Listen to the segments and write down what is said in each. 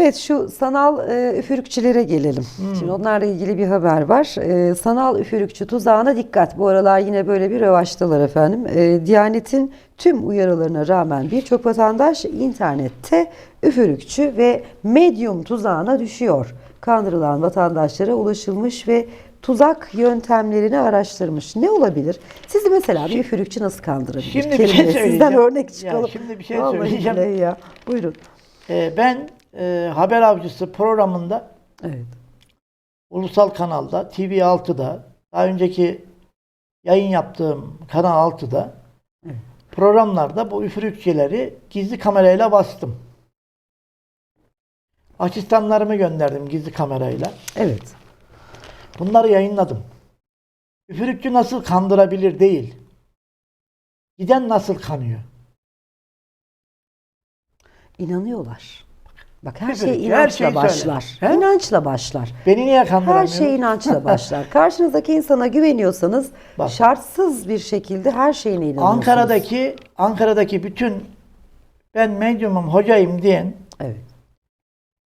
Evet şu sanal e, üfürükçülere gelelim. Şimdi onlarla ilgili bir haber var. E, sanal üfürükçü tuzağına dikkat. Bu aralar yine böyle bir rövaştalar efendim. E, Diyanet'in tüm uyarılarına rağmen birçok vatandaş internette üfürükçü ve medyum tuzağına düşüyor. Kandırılan vatandaşlara ulaşılmış ve tuzak yöntemlerini araştırmış. Ne olabilir? Sizi mesela bir üfürükçü nasıl kandırabilir? Şimdi bir şey Kerimle Sizden söyleyeceğim. örnek Ya çıkalım. şimdi bir şey Vallahi söyleyeceğim. ya. Buyurun. Ee, ben e, Haber Avcısı programında Evet. ulusal kanalda TV6'da daha önceki yayın yaptığım Kanal 6'da Evet. programlarda bu üfürükçeleri gizli kamerayla bastım. Asistanlarımı gönderdim gizli kamerayla. Evet. Bunları yayınladım. Üfürükçü nasıl kandırabilir değil. Giden nasıl kanıyor? İnanıyorlar. Bak her şey her inançla şeyi başlar. He? İnançla başlar. Beni niye kandıramıyor? Her şey inançla başlar. Karşınızdaki insana güveniyorsanız Bak. şartsız bir şekilde her şeyine inanıyorsunuz. Ankara'daki Ankara'daki bütün ben medyumum, hocayım diyen, Evet.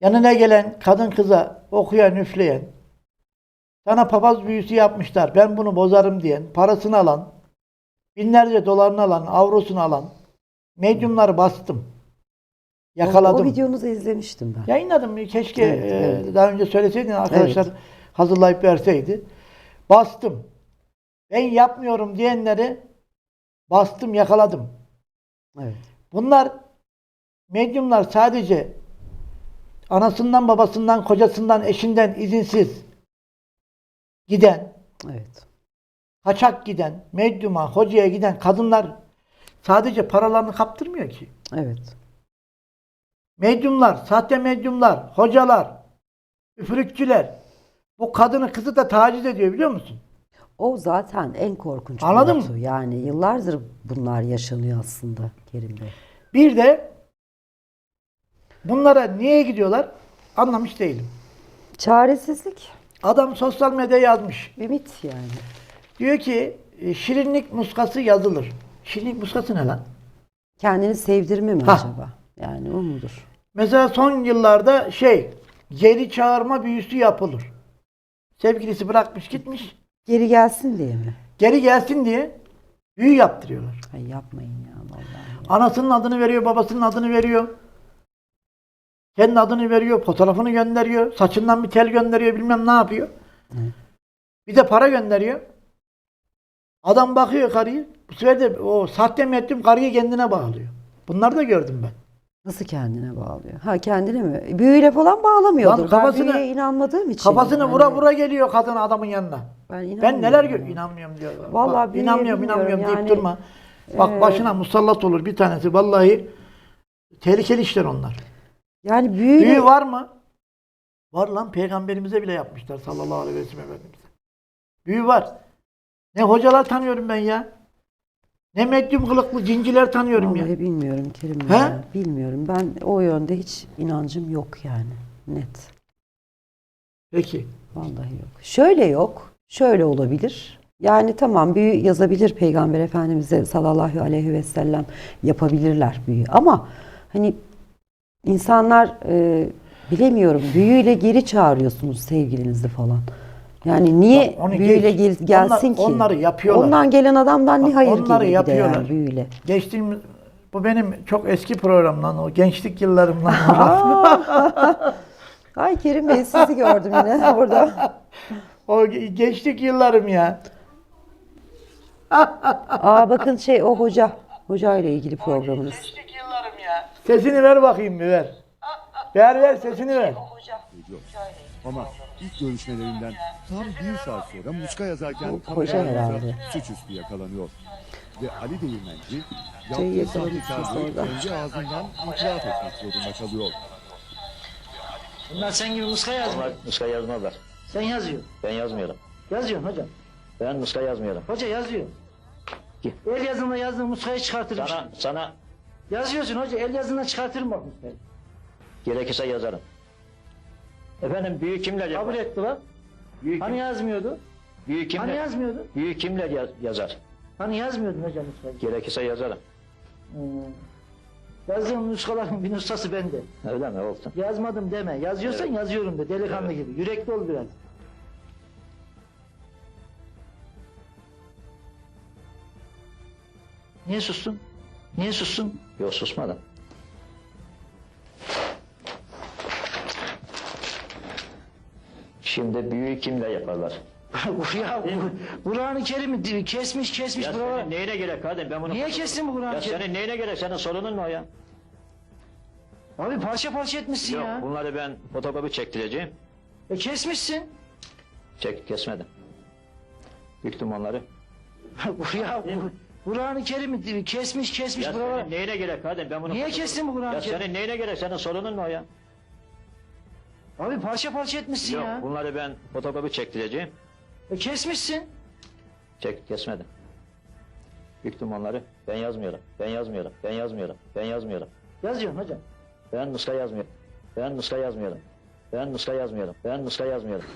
yanına gelen kadın kıza okuyan, üfleyen, sana papaz büyüsü yapmışlar, ben bunu bozarım diyen, parasını alan, binlerce dolarını alan, avrosunu alan medyumları bastım. O, Yakaladım. o videonuzu izlemiştim ben. Yayınladım. Keşke Evet, e, evet. daha önce söyleseydin arkadaşlar Evet. hazırlayıp verseydi. Bastım. Ben yapmıyorum diyenleri bastım, yakaladım. Evet. Bunlar medyumlar sadece anasından, babasından, kocasından, eşinden izinsiz giden, Evet. kaçak giden, medyuma, hocaya giden kadınlar sadece paralarını kaptırmıyor ki. Evet. Medyumlar, sahte medyumlar, hocalar, üfürükçüler bu kadını kızı da taciz ediyor biliyor musun? O zaten en korkunç Anladın boyutu. Yani yıllardır bunlar yaşanıyor aslında Kerim Bey. Bir de bunlara niye gidiyorlar anlamış değilim. Çaresizlik, Adam sosyal medyaya yazmış. ümit yani. Diyor ki e, şirinlik muskası yazılır. Şirinlik muskası ne lan? Kendini sevdirme mi Ha. acaba? Yani o mudur? Mesela son yıllarda şey geri çağırma büyüsü yapılır. Sevgilisi bırakmış gitmiş. Geri gelsin diye mi? Geri gelsin diye büyü yaptırıyorlar. Ay yapmayın ya vallahi. Anasının adını veriyor, babasının adını veriyor. Kendi adını veriyor, fotoğrafını gönderiyor, saçından bir tel gönderiyor, bilmem ne yapıyor. Bir de para gönderiyor. Adam bakıyor karıyı, bu sefer de o sahte medyum karıyı kendine bağlıyor. Bunları da gördüm ben. Nasıl kendine bağlıyor? Ha kendine mi? Büyüyle falan bağlamıyordur. Lan kafasını- ben büyüye inanmadığım için. Kafasını yani. vura vura geliyor kadın adamın yanına. Ben, Ben neler gör inanmıyorum diyor. Vallahi Bak, inanmıyorum inanmıyorum deyip yani. durma. Bak başına musallat olur bir tanesi. Vallahi tehlikeli işler onlar. Yani büyüyle Büyü var mı? Var lan peygamberimize bile yapmışlar sallallahu aleyhi ve sellem efendimize. Büyü var. Ne hocalar tanıyorum ben ya. Ne medyum kılıklı cinciler tanıyorum ya. Vallahi bilmiyorum Kerim Bey. He? ya, Bilmiyorum. Ben o yönde hiç inancım yok yani. Net. Peki. Vallahi yok. Şöyle yok. Şöyle olabilir. Yani tamam büyü yazabilir Peygamber Efendimiz'e sallallahu aleyhi ve sellem yapabilirler büyü. Ama hani insanlar e, bilemiyorum büyüyle geri çağırıyorsunuz sevgilinizi falan. Yani niye onu büyüyle geç. gel- gelsin Onlar- ki? onları yapıyorlar. Ondan gelen adamdan ne Bak, hayır onları gelir bir de yapıyorlar. yani büyüyle. Geçtiğimiz bu benim çok eski programdan o gençlik yıllarımdan. Ay Kerim Bey sizi gördüm yine burada. o ge- gençlik yıllarım ya. Aa bakın şey o hoca. Hoca ile ilgili programınız. Gençlik yıllarım ya. Sesini ver bakayım bir ver. Ver ver sesini ver. ediyor. Ama ilk görüşmelerinden tam bir saat sonra muska yazarken Bu koca herhalde. kamerayla suçüstü yakalanıyor. Ve Ali Değirmenci Şeyi yaptığı yakalamışsınız sahtekarlığı orada. kendi ağzından itiraf etmek zorunda kalıyor. Bunlar sen gibi muska yazmıyor. Onlar muska yazmazlar. Sen yazıyorsun. Ben yazmıyorum. Yazıyorsun hocam. Ben muska yazmıyorum. Hoca yazıyor. Ki- El yazımla yazdığın muskayı çıkartırım. Sana, sana Yazıyorsun hoca el yazından çıkartırım bak muskayı. gerekirse yazarım. Efendim büyük kimler yapar? Kabul etti lan. Büyük, Hani yazmıyordu? büyük kimler, Hani yazmıyordu? büyük kimler ya- yazar? Hani yazmıyordun hocam muskayı. Gerekirse yazarım. Hmm. Yazdığım nuskaların bir nuskası bende. Öyle mi olsun? Yazmadım deme. Yazıyorsan yazıyorum de delikanlı gibi. Yürekli ol biraz. Niye sustun? Niye sustun? Yok susmadım. Şimdi büyüğü kimle yaparlar? ya Kur'an-ı Kerim'i kesmiş kesmiş Ya buralara. senin neyine gerek kardeşim ben bunu... Niye kestin bu Kur'an-ı Ya Kerim'i? senin neyine gerek? Senin sorunun mu o ya? Abi parça parça etmişsin Yok ya. bunları ben fotokopi çektireceğim. E kesmişsin. Çek kesmedim. Büktüm onları. ya Kur'an-ı Kerim'i kesmiş kesmiş Ya buralara. senin neyine gerek kardeşim ben bunu... Niye kestin bu Kur'an-ı Ya Kerim'i? senin neyine gerek? Senin sorunun mu o ya? Abi parça parça etmişsin Yok ya. bunları ben fotokopi çektireceğim. E kesmişsin. Çek kesmedim. Büktüm onları. Ben yazmıyorum. Ben yazmıyorum. Ben yazmıyorum. Ben yazmıyorum. Yazıyorsun hocam. Ben nuska yazmıyorum. Ben nuska yazmıyorum. Ben nuska yazmıyorum. Ben nuska yazmıyorum.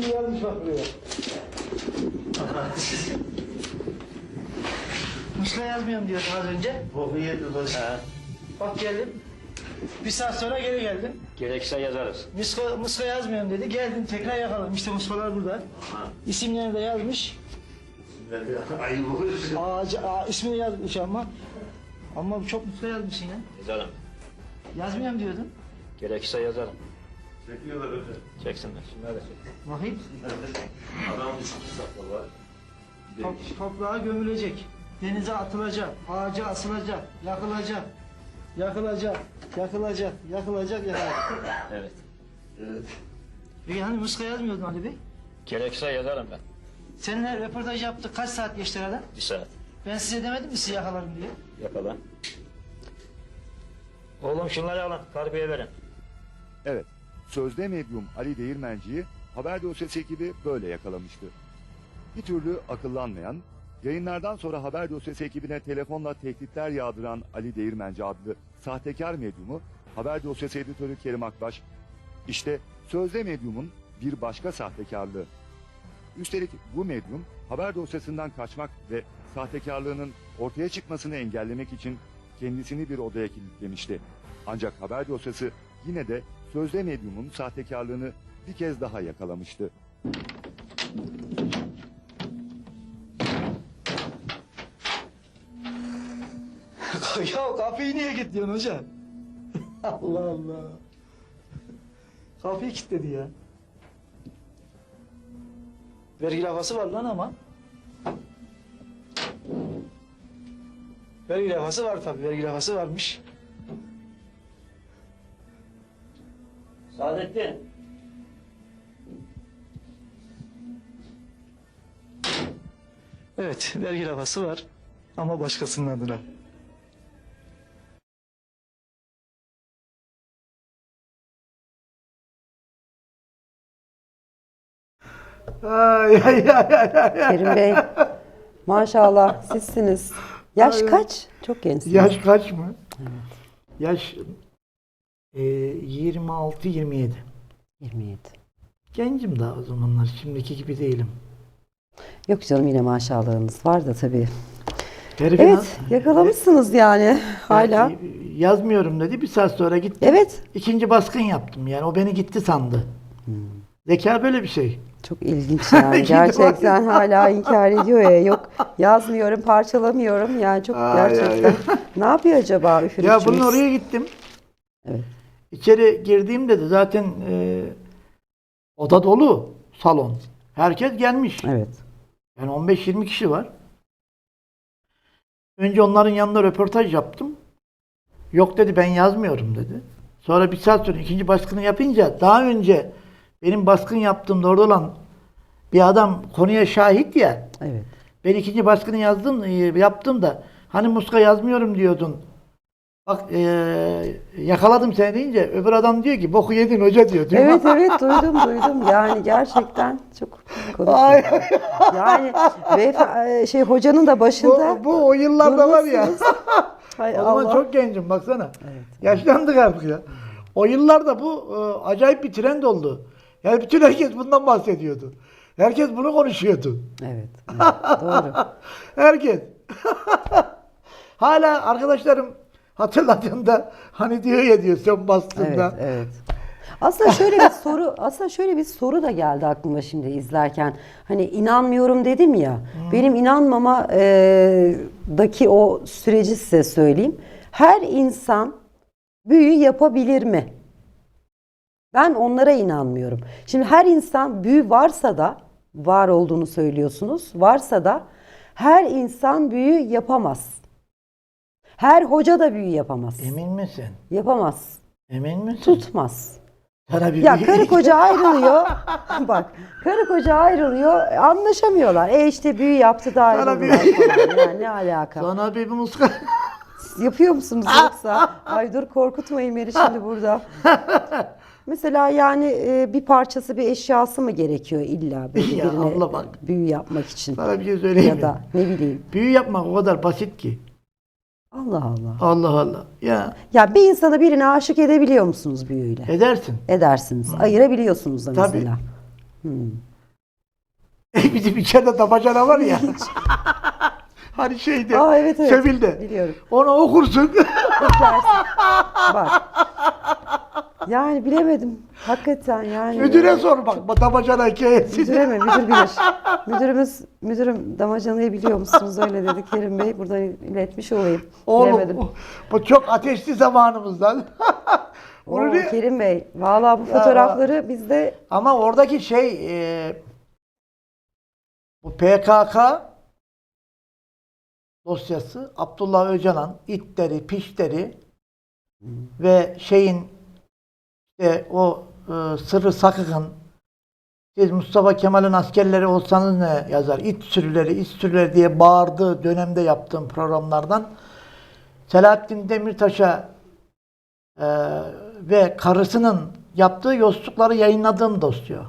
Yazmış bak buraya. Muska yazmıyorum diyordun az önce. Bak geldim. Bir saat sonra geri geldim. Gerekirse yazarız. Muska, muska yazmıyorum dedi. Geldim tekrar yakaladım. İşte muskalar burada. İsimlerini de yazmış. Ağacı, ağa, ismini yazmış ama. Ama çok muska yazmışsın ya. Yazarım. Yazmıyorum diyordun. Gerekirse yazarım. Çekiyorlar hocam. Çeksinler. Şunlar da çek. Bakayım. Top, toprağa gömülecek. Denize atılacak. Ağaca asılacak. Yakılacak. Yakılacak. Yakılacak. Yakılacak. Yakılacak. Evet. Peki hani muska yazmıyordun Ali Bey? Gerekirse yazarım ben. Seninle röportaj yaptık. Kaç saat geçti arada? Bir saat. Ben size demedim mi sizi yakalarım diye? Yakala. Oğlum şunları alın. Karbiye verin. Evet, sözde medyum Ali Değirmenci'yi haber dosyası ekibi böyle yakalamıştı. Bir türlü akıllanmayan, yayınlardan sonra haber dosyası ekibine telefonla tehditler yağdıran Ali Değirmenci adlı sahtekar medyumu haber dosyası editörü Kerim Akbaş, işte sözde medyumun bir başka sahtekarlığı. Üstelik bu medyum haber dosyasından kaçmak ve sahtekarlığının ortaya çıkmasını engellemek için kendisini bir odaya kilitlemişti. Ancak haber dosyası yine de sözde medyumun sahtekarlığını bir kez daha yakalamıştı. ya kapıyı niye kilitliyorsun hocam? Allah Allah. Kapıyı kilitledi ya. Vergi lafası var lan ama. Vergi lafası var tabii. Vergi lafası varmış. Saadettin. Evet, vergi lafası var. Ama başkasının adına. Ay ay ay ay ay. Kerim Bey maşallah sizsiniz. Yaş kaç? Çok gençsiniz. Yaş kaç mı? Yaş e, 26-27. 27. Gencim daha o zamanlar. Şimdiki gibi değilim. Yok canım yine maşallahınız var da tabii. Herifin Evet yakalamışsınız yani hala. Ya, Yazmıyorum dedi. Bir saat sonra gittim. Evet İkinci baskın yaptım. Yani o beni gitti sandı. Zeka böyle bir şey. çok ilginç yani gerçekten hala inkar ediyor ya yok yazmıyorum parçalamıyorum yani çok Ay, ay, gerçekten. Ne yapıyor acaba Ya üfürükçümüz? bunun oraya gittim. Evet. İçeri girdiğimde de zaten e, oda dolu salon. Herkes gelmiş. Evet. Yani 15-20 kişi var. Önce onların yanında röportaj yaptım. Yok dedi ben yazmıyorum dedi. Sonra bir saat sonra ikinci baskını yapınca daha önce benim baskın yaptığımda orada olan bir adam konuya şahit ya. Evet. Ben ikinci baskını yazdım, e, yaptım da hani muska yazmıyorum diyordun. Bak e, yakaladım seni deyince öbür adam diyor ki boku yedin hoca diyor. Diyor. Evet evet duydum duydum yani gerçekten çok komik. Ay, Yani beyef- şey hocanın da başında bu, bu o yıllarda var ya. durmuşsunuz. Hay o zaman Allah. çok gencim baksana. Yaşlandık artık ya. O yıllarda bu e, acayip bir trend oldu. Yani bütün herkes bundan bahsediyordu. Herkes bunu konuşuyordu. Evet, evet, doğru. Herkes. Hala arkadaşlarım hatırladığında hani diyor ya diyor sen bastığında. Evet, evet. Aslında şöyle bir soru, aslında şöyle bir soru da geldi aklıma şimdi izlerken. Hani inanmıyorum dedim ya. Benim inanmama e, daki o süreci size söyleyeyim. Her insan büyü yapabilir mi? Ben onlara inanmıyorum. Şimdi her insan büyü varsa da var olduğunu söylüyorsunuz. Varsa da her insan büyü yapamaz. Her hoca da büyü yapamaz. Emin misin? Yapamaz. Emin misin? Tutmaz. Sana bir Ya karı koca ayrılıyor. Bak karı koca ayrılıyor. Anlaşamıyorlar. E işte büyü yaptı da Sana ayrıldılar falan. Yani ne alaka? Sana bir muska. Yapıyor musunuz yoksa? Ay dur korkutmayın beni şimdi burada. Mesela yani e, bir parçası bir eşyası mı gerekiyor illa böyle Ya birine abla bak. büyü yapmak için? Sana bir şey söyleyeyim Ya mi? da ne bileyim. Büyü yapmak o kadar basit ki. Allah Allah. Allah Allah. Ya Ya bir insana birine aşık edebiliyor musunuz büyüyle? edersin. Edersiniz. Ayırabiliyorsunuz da Tabii. mesela. Bizim içeride damacana var ya. hani şeyde. Aa, evet, evet. Sevil'de. Biliyorum. Onu okursun. Bak. Yani bilemedim. Hakikaten yani. Müdüre sor bak damacana hikayesini. Müdüre mi? Müdür bilir. Müdürümüz, müdürüm damacanayı biliyor musunuz? Öyle dedi Kerim Bey. Buradan iletmiş olayım. Bilemedim. Oğlum bu çok ateşli zamanımızdan. Oo, ne- Kerim Bey. Vallahi bu fotoğrafları bizde Ama oradaki şey e, bu PKK dosyası Abdullah Öcalan itleri, pişleri ve şeyin işte o e, sırrı sakıkın siz Mustafa Kemal'in askerleri olsanız ne yazar? İt sürüleri, it sürüleri diye bağırdığı dönemde yaptığım programlardan Selahattin Demirtaş'a e, ve karısının yaptığı yolsuzlukları yayınladığım dosya.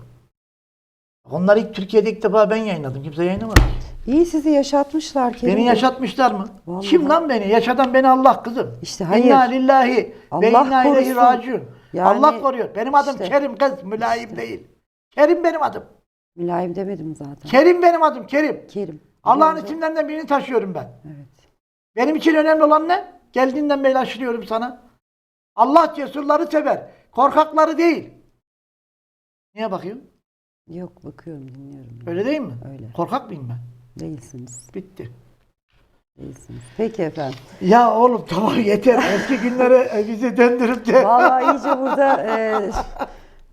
Onları ilk Türkiye'de ilk defa ben yayınladım. Kimse yayınlamadı. iyi sizi yaşatmışlar Kerim Beni yaşatmışlar mı? Vallahi. Kim lan beni? Yaşatan beni Allah kızım. İşte hayır. İnna lillahi ve Allah inna ileyhi raciun. Yani Allah koruyor. Benim adım işte. Kerim kız. Mülayim değil. Kerim benim adım. Mülayim demedim zaten. Kerim benim adım. Kerim. Kerim. Allah'ın isimlerinden birini taşıyorum ben. Evet. Benim için önemli olan ne? Geldiğinden beri aşırıyorum sana. Allah cesurları sever. Korkakları değil. Niye bakıyorsun? Yok bakıyorum dinliyorum. Öyle değil mi? Öyle. Korkak mıyım ben? Değilsiniz. Bitti. Değilsiniz. Peki efendim. Ya oğlum tamam yeter. Eski günlere bizi döndürüp de. Vallahi iyice burada e,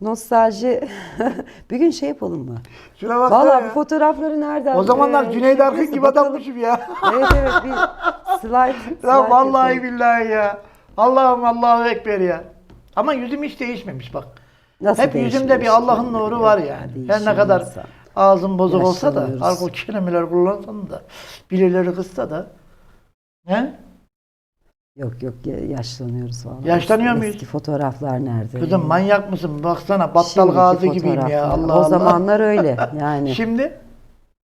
nostalji. bir gün şey yapalım mı? Şuna baksana Vallahi bu fotoğrafları nereden? O zamanlar e, Cüneyt Arkın gibi bakalım. adammışım ya. Evet evet bir slide. slide ya vallahi yapalım. billahi ya. Allah'ım Allahu Ekber ya. Ama yüzüm hiç değişmemiş bak. Nasıl Hep yüzümde bir? Allah'ın nuru var yani. Her ne kadar insan. Ağzım bozuk olsa da, alkol kelimeler kullansan da, birileri kızsa da. Ne? Yok yok ya- yaşlanıyoruz vallahi. Yaşlanıyor muyuz? Eski fotoğraflar nerede? Kızım manyak mısın? Baksana battal Şimdiki gazi gibiyim ya. Allah O Allah. zamanlar öyle yani. Şimdi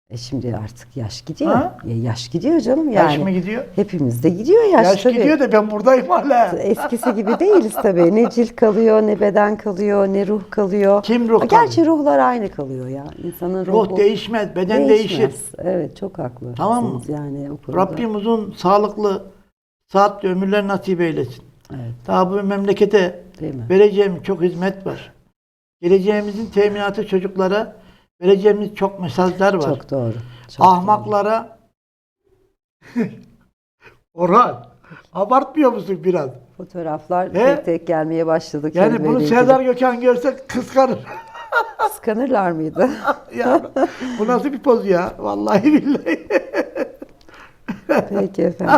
E şimdi artık yaş gidiyor. Ha? Ya yaş gidiyor canım yani. yaş mı gidiyor? Hepimizde gidiyor yaş, Yaş tabii. gidiyor da ben buradayım hala. Eskisi gibi değiliz tabii. Ne cilt kalıyor, ne beden kalıyor, ne ruh kalıyor. Kim ruh Ha, Gerçi ruhlar aynı kalıyor ya. İnsanın ruhu Ruh değişmez, beden değişmez. değişir. Evet çok haklı. Tamam mı? Yani o konuda. Rabbim uzun, sağlıklı, saatli ömürler nasip eylesin. Evet, Daha bu memlekete vereceğimiz çok hizmet var. Geleceğimizin teminatı çocuklara vereceğimiz çok mesajlar var. Çok doğru. Çok. Ahmaklara Orhan abartmıyor musun biraz? Fotoğraflar He? tek tek gelmeye başladı. Yani bunu ilgili. Serdar Gökhan görse kıskanır. Kıskanırlar mıydı? ya bu nasıl bir poz ya? Vallahi billahi. Peki efendim.